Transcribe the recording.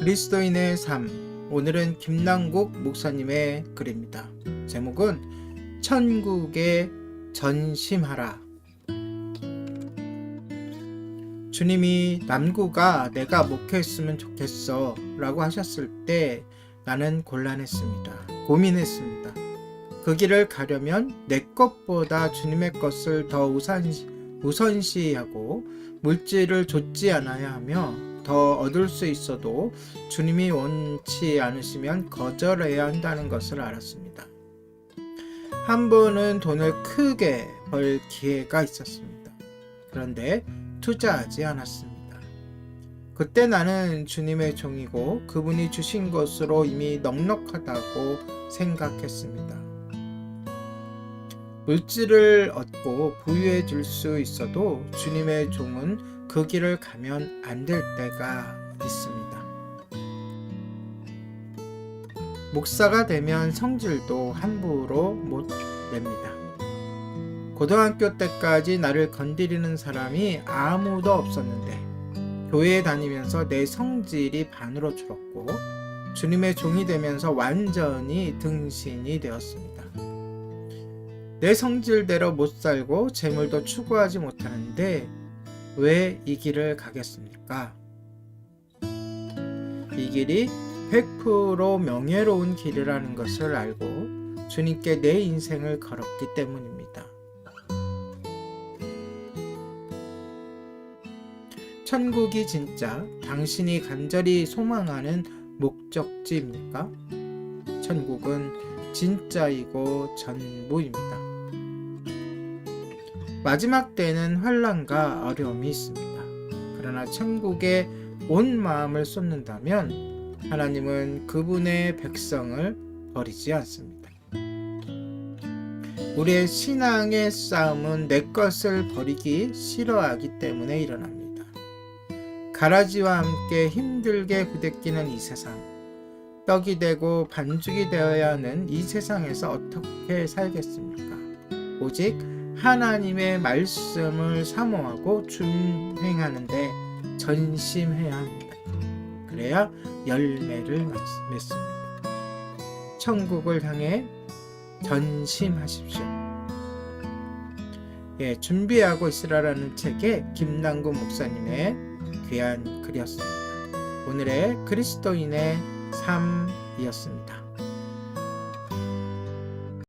그리스도인의 삶. 오늘은 김남국 목사님의 글입니다. 제목은 천국에 전심하라. 주님이 남구가 내가 목회했으면 좋겠어 라고 하셨을 때 나는 곤란했습니다. 고민했습니다. 그 길을 가려면 내 것보다 주님의 것을 더 우선시, 우선시하고 물질을 좇지 않아야 하며 더 얻을 수 있어도 주님이 원치 않으시면 거절해야 한다는 것을 알았습니다. 한 번은 돈을 크게 벌 기회가 있었습니다. 그런데 투자하지 않았습니다. 그때 나는 주님의 종이고 그분이 주신 것으로 이미 넉넉하다고 생각했습니다. 물질을 얻고 부유해 질 수 있어도 주님의 종은 그 길을 가면 안 될 때가 있습니다. 목사가 되면 성질도 함부로 못 냅니다. 고등학교 때까지 나를 건드리는 사람이 아무도 없었는데 교회에 다니면서 내 성질이 반으로 줄었고 주님의 종이 되면서 완전히 등신이 되었습니다. 내 성질대로 못 살고 재물도 추구하지 못하는데 왜 이 길을 가겠습니까? 이 길이 100% 명예로운 길이라는 것을 알고 주님께 내 인생을 걸었기 때문입니다. 천국이 진짜 당신이 간절히 소망하는 목적지입니까? 천국은 진짜이고 전부입니다. 마지막 때는 환란과 어려움이 있습니다. 그러나 천국에 온 마음을 쏟는다면 하나님은 그분의 백성을 버리지 않습니다. 우리의 신앙의 싸움은 내 것을 버리기 싫어하기 때문에 일어납니다. 가라지와 함께 힘들게 부대끼는 이 세상, 떡이 되고 반죽이 되어야 하는 이 세상에서 어떻게 살겠습니까? 오직 하나님의 말씀을 사모하고 준행하는데 전심해야 합니다. 그래야 열매를 맺습니다. 천국을 향해 전심하십시오. 예, 준비하고 있으라라는 책의 김남구 목사님의 귀한 글이었습니다. 오늘의 그리스도인의 삶이었습니다.